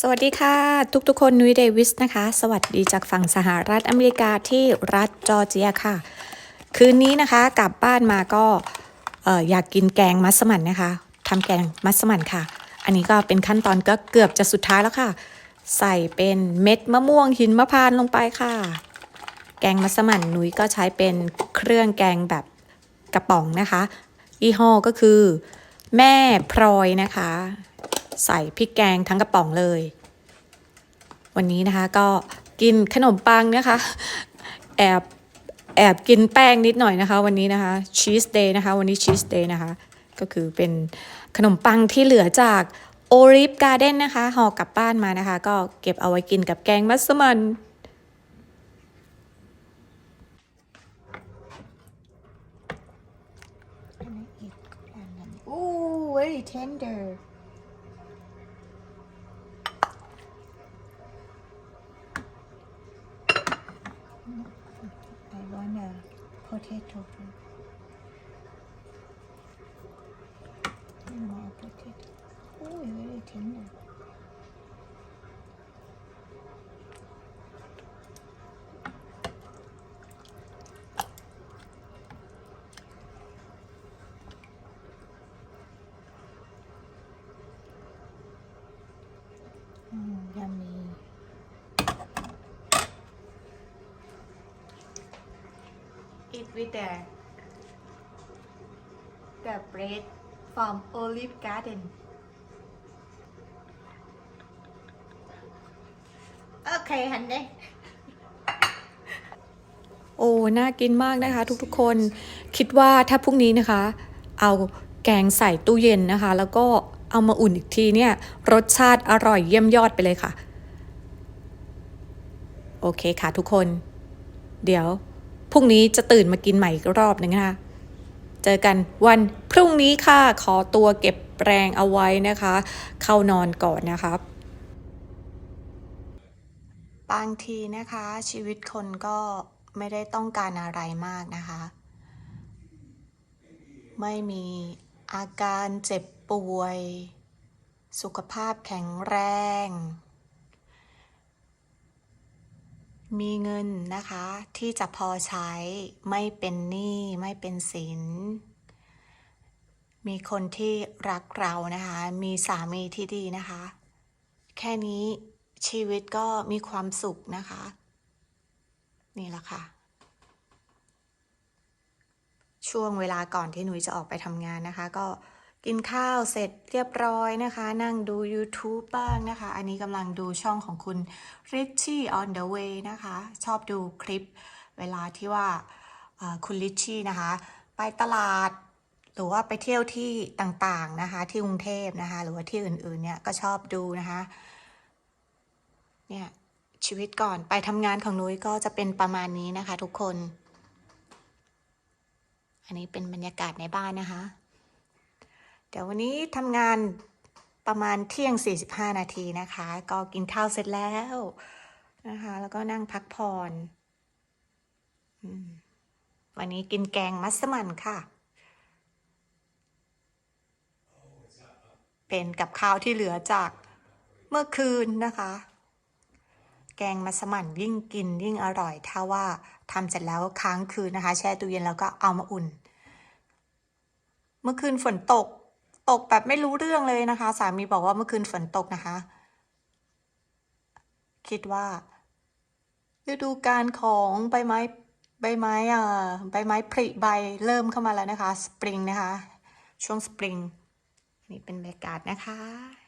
สวัสดีค่ะ ทุกๆคนนุ้ยเดวิสนะคะ สวัสดีจากฝั่งสหรัฐอเมริกาที่รัฐจอร์เจียค่ะ คืนนี้นะคะกลับบ้านมาก็เอ่อยากกินแกงมัสมั่นนะคะทำแกงมัสมั่นค่ะ อันนี้ก็เป็นขั้นตอนก็เกือบจะสุดท้ายแล้วค่ะ ใส่เป็นเม็ดมะม่วงหินมะพร้านลงไปค่ะ แกงมัสมั่นนุ้ยก็ใช้เป็นเครื่องแกงแบบกระป๋องนะคะยี่ห้อก็คือ แม่พลอยนะคะ ใส่พริกแกงทั้งกระป๋องเลย วันนี้นะคะก็กินขนมปังนะคะ แอบแอบกินแป้งนิดหน่อยนะคะ วันนี้นะคะชีสเดย์นะคะ วันนี้ชีสเดย์นะคะ ก็คือเป็นขนมปังที่เหลือจากโอริฟการ์เด้นนะคะห่อกลับบ้านมานะคะ ก็เก็บเอาไว้กินกับแกงมัสมั่น And I eat and then ooh, very tender. I want a potato too. And more potato. Oh, very tender. Mm, yummy. Eat with the the bread from Olive Garden โอเคฮันเด้โอ้ น่ากินมากนะคะ ทุกๆ คน คิดว่าถ้าพรุ่งนี้นะคะ เอาแกงใส่ตู้เย็นนะคะ แล้วก็เอามาอุ่นอีกทีเนี่ย รสชาติอร่อยเยี่ยมยอดไปเลยค่ะ โอเคค่ะทุกคน เดี๋ยว พรุ่งนี้จะตื่นมากินใหม่อีกรอบหนึ่งนะคะเจอกันวันพรุ่งนี้ค่ะ ขอตัวเก็บแรงเอาไว้นะคะ เข้านอนก่อนนะครับบางทีนะคะ ชีวิตคนก็ไม่ได้ต้องการอะไรมากนะคะ ไม่มีอาการเจ็บป่วย สุขภาพแข็งแรง มีเงินนะคะ ที่จะพอใช้ไม่เป็นหนี้ไม่เป็นสิน มีคนที่รักเรานะคะ มีสามีที่ดีนะคะ แค่นี้ชีวิตก็มีความสุขนะคะ นี่แหละค่ะ ช่วงเวลาก่อนที่หนุยจะออกไปทำงานนะคะ ก็ กินข้าวเสร็จเรียบร้อยนะคะ นั่งดู YouTube บ้างนะคะ อันนี้กำลังดูช่องของคุณ Richie on the way นะคะ ชอบดูคลิปเวลาที่ว่าคุณ Richie นะคะ ไปตลาดหรือว่าไปเที่ยวที่ต่างๆนะคะ ที่กรุงเทพนะคะ หรือว่าที่อื่นๆเนี่ยก็ชอบดูนะคะเนี่ยชีวิตก่อนไปทำงานของนุ้ยก็จะเป็นประมาณนี้นะคะ ทุกคน อันนี้เป็นบรรยากาศในบ้านนะคะ เดี๋ยววันนี้ทำงานประมาณเที่ยง 45 นาทีนะคะ ก็กินข้าวเสร็จแล้วนะคะ แล้วก็นั่งพักผ่อนวันนี้กินแกงมัสมั่นค่ะ เป็นกับข้าวที่เหลือจากเมื่อคืนนะคะ แกงมัสมั่นยิ่งกินยิ่งอร่อย ถ้าว่าทำเสร็จแล้วค้างคืนนะคะ แช่ตู้เย็นแล้วก็เอามาอุ่น เมื่อคืนฝนตก ตกแบบไม่รู้เรื่องเลยนะคะ สามีบอกว่าเมื่อคืนฝนตกนะคะ คิดว่าฤดูการของใบไม้ใบไม้อ่าใบไม้ผลิใบเริ่มเข้ามาแล้วนะคะ สปริงนะคะ ช่วงสปริงนี่เป็นบรรยากาศนะคะ